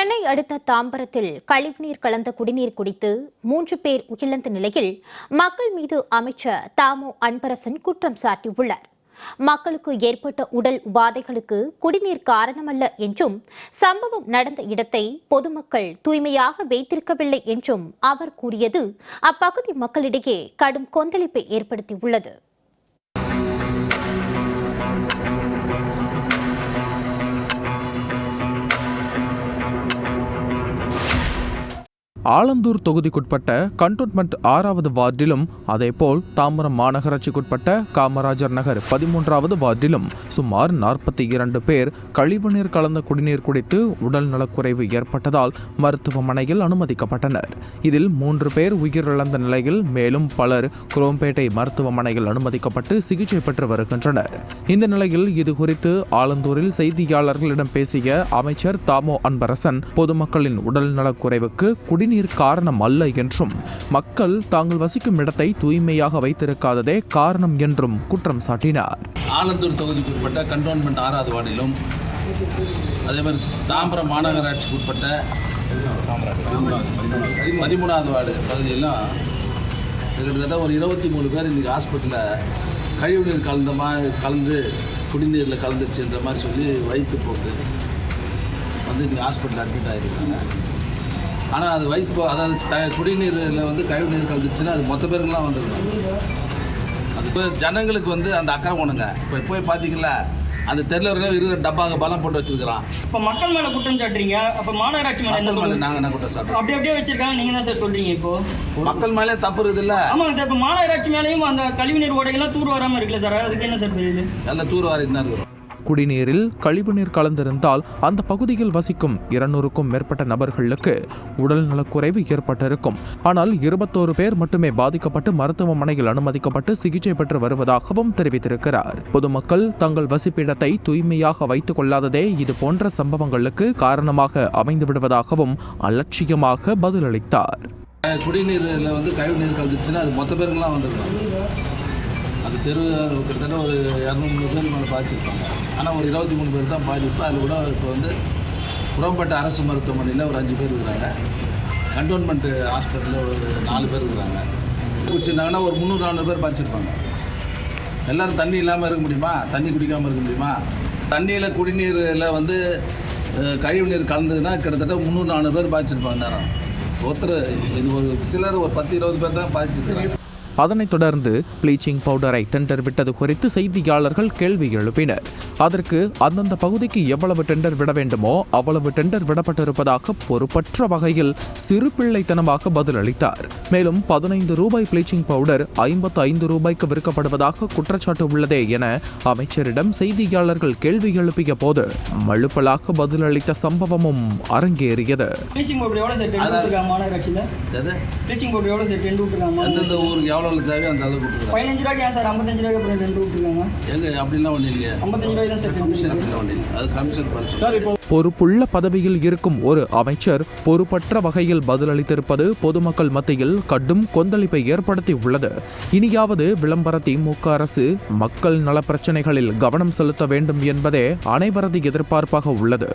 சென்னை அடுத்த தாம்பரத்தில் கழிவுநீர் கலந்த குடிநீர் குடித்து மூன்று பேர் உயிரிழந்த நிலையில் மக்கள் மீது அமைச்சர் தாமோ அன்பரசன் குற்றம் சாட்டியுள்ளார். மக்களுக்கு ஏற்பட்ட உடல் உபாதைகளுக்கு குடிநீர் காரணமல்ல என்றும் சம்பவம் நடந்த இடத்தை பொதுமக்கள் தூய்மையாக வைத்திருக்கவில்லை என்றும் அவர் கூறியது அப்பகுதி மக்களிடையே கடும் கொந்தளிப்பை ஏற்படுத்தியுள்ளது. ஆலந்தூர் தொகுதிக்குட்பட்ட கண்டோன்மெண்ட் ஆறாவது வார்டிலும் அதேபோல் தாம்பரம் மாநகராட்சிக்குட்பட்ட காமராஜர் நகர் பதிமூன்றாவது வார்டிலும் சுமார் நாற்பத்தி இரண்டு பேர் கழிவுநீர் கலந்த குடிநீர் குடித்து உடல் நலக்குறைவு ஏற்பட்டதால் மருத்துவமனையில் அனுமதிக்கப்பட்டனர். இதில் மூன்று பேர் உயிரிழந்த நிலையில் மேலும் பலர் குரோம்பேட்டை மருத்துவமனையில் அனுமதிக்கப்பட்டு சிகிச்சை பெற்று வருகின்றனர். இந்த நிலையில் இது குறித்து ஆலந்தூரில் செய்தியாளர்களிடம் பேசிய அமைச்சர் தாமோ அன்பரசன் பொதுமக்களின் உடல் நலக்குறைவுக்கு தண்ணீர் காரணம் அல்ல என்றும் மக்கள் தாங்கள் வசிக்கும் இடத்தை தூய்மையாக வைத்திருக்காததே காரணம் என்றும் குற்றம் சாட்டினார். ஆலந்தூர் தொகுதிக்கு உட்பட்ட கண்டோன்மெண்ட் ஆறாவது வார்டிலும் அதே மாதிரி தாம்பரம் மாநகராட்சிக்கு உட்பட்ட பதிமூணாவது வார்டு பகுதியெல்லாம் கிட்டத்தட்ட ஒரு இருபத்தி மூணு பேர் இன்றைக்கி ஹாஸ்பிட்டலில் கழிவுநீர் கலந்த மாதிரி கலந்து குடிநீரில் கலந்துச்சுன்ற மாதிரி சொல்லி வயிற்று போட்டு வந்து இன்றைக்கி ஹாஸ்பிட்டலில் அட்மிட் ஆகிருக்காங்க ஆனால் அது வயிற்று அதாவது த குடிநீரில் வந்து கழிவுநீர் கலந்துச்சுன்னா அது மொத்த பேருக்குலாம் வந்துருக்கும் அது இப்போ ஜனங்களுக்கு வந்து அந்த அக்கறை ஒண்ணுங்க இப்போ போய் பார்த்தீங்களா அந்த ஒரு இருக்கிற டப்பாங்க பலம் போட்டு வச்சிருக்கிறான். இப்போ மக்கள் மேல குற்றம் சாட்டுறீங்க. அப்ப மாநகராட்சி மேல என்ன சொல்லுங்க நாங்கள் என்ன குற்றம் சாட்டுறோம்? அப்படி அப்படியே வச்சிருக்காங்க. நீங்க தான் சார் சொல்றீங்க இப்போ. மக்கள் மேலே தப்பு இருக்குதுல்ல. ஆமாங்க சார். இப்போ மாநகராட்சி மேலேயும் அந்த கழிவுநீர் ஓடைகள்லாம் தூர் வராம இருக்குல்ல சார். அதுக்கு என்ன சார் தெரியுது நல்ல தூர் வாரி தான் இருக்கிறோம் குடிநீரில் கழிவுநீர் கலந்திருந்தால் அந்த பகுதியில் வசிக்கும் இருநூறுக்கும் மேற்பட்ட நபர்களுக்கு உடல் நலக்குறைவு ஏற்பட்டிருக்கும். ஆனால் இருபத்தோரு பேர் மட்டுமே பாதிக்கப்பட்டு மருத்துவமனையில் அனுமதிக்கப்பட்டு சிகிச்சை பெற்று வருவதாகவும் தெரிவித்திருக்கிறார். பொதுமக்கள் தங்கள் வசிப்பிடத்தை தூய்மையாக வைத்துக் கொள்ளாததே இது போன்ற சம்பவங்களுக்கு காரணமாக அமைந்து விடுவதாகவும் அலட்சியமாக பதிலளித்தார். குடிநீரில் வந்து கழிவுநீர் கலந்துச்சுன்னா அது மொத்த பேருக்குலாம் வந்துருக்கும் அது தெரு கிட்டத்தட்ட ஒரு இரநூறு பேர் மேலே பாதிச்சிருப்பாங்க ஆனால் ஒரு இருபத்தி மூணு பேர் தான் பாதிப்பு அது கூட இப்போ வந்து புறம்பட்ட அரசு மருத்துவமனையில் ஒரு அஞ்சு பேர் இருக்கிறாங்க. கண்டோன்மெண்ட்டு ஹாஸ்பிட்டலில் ஒரு நாலு பேர் இருக்கிறாங்க. குடிச்சிருந்தாங்கன்னா ஒரு முந்நூறு நானூறு பேர் பாதிச்சிருப்பாங்க எல்லோரும் தண்ணி இல்லாமல் இருக்க முடியுமா? தண்ணி குடிக்காமல் இருக்க முடியுமா? தண்ணியில் குடிநீரில் வந்து கழிவு கழிவுநீர் கலந்ததுன்னா கிட்டத்தட்ட முந்நூறு நானூறு பேர் பாதிச்சிருப்பாங்க நேரம். ஒருத்தர் இது ஒரு சிலர் ஒரு பத்து இருபது பேர் தான் பாதிச்சிருக்காங்க அதனைத் தொடர்ந்து ப்ளீச்சிங் பவுடரை டெண்டர் விட்டது குறித்து செய்தியாளர்கள் கேள்வி எழுப்பினர். அதற்கு அந்தந்த பகுதிக்கு எவ்வளவு டெண்டர் விட வேண்டுமோ அவ்வளவு டெண்டர் விடப்பட்டிருப்பதாக பொறுப்பற்ற வகையில் சிறு பிள்ளைத்தனமாக பதிலளித்தார். மேலும் பதினைந்து ரூபாய் ப்ளீச்சிங் பவுடர் ஐம்பத்து ஐந்து ரூபாய்க்கு விற்கப்படுவதாக குற்றச்சாட்டு உள்ளதே என அமைச்சரிடம் செய்தியாளர்கள் கேள்வி எழுப்பிய போது மழுப்பலாக பதிலளித்த சம்பவமும் அரங்கேறியது. ப்ளீச்சிங் பவுடர் எவ்வளோ சார் டென் விட்டுருக்காங்க மாநகராட்சியில் எது? ப்ளீச்சிங் பவுடர் எவ்வளோ சார் டென் விட்டுருக்காங்க எந்தெந்த ஊருக்கு எவ்வளோ தேவையோ அந்த அளவுக்கு கொடுத்துருக்காங்க பதினஞ்சு ரூபாய்க்கு ஏன் சார் ஐம்பத்தஞ்சு ரூபாய்க்கு அப்புறம் விட்டுருக்காங்க. எங்க? அப்படிலாம் ஒன்றும் இல்லையா. ஐம்பத்தஞ்சு ரூபாய் பொறுப்புள்ள பதவியில் இருக்கும் ஒரு அமைச்சர் பொறுப்பற்ற வகையில் பதிலளித்திருப்பது பொதுமக்கள் மத்தியில் கடும் கொந்தளிப்பை ஏற்படுத்தி உள்ளது. இனியாவது விளம்பர திமுக அரசு மக்கள் நல பிரச்சனைகளில் கவனம் செலுத்த வேண்டும் என்பதே அனைவரது எதிர்பார்ப்பாக உள்ளது.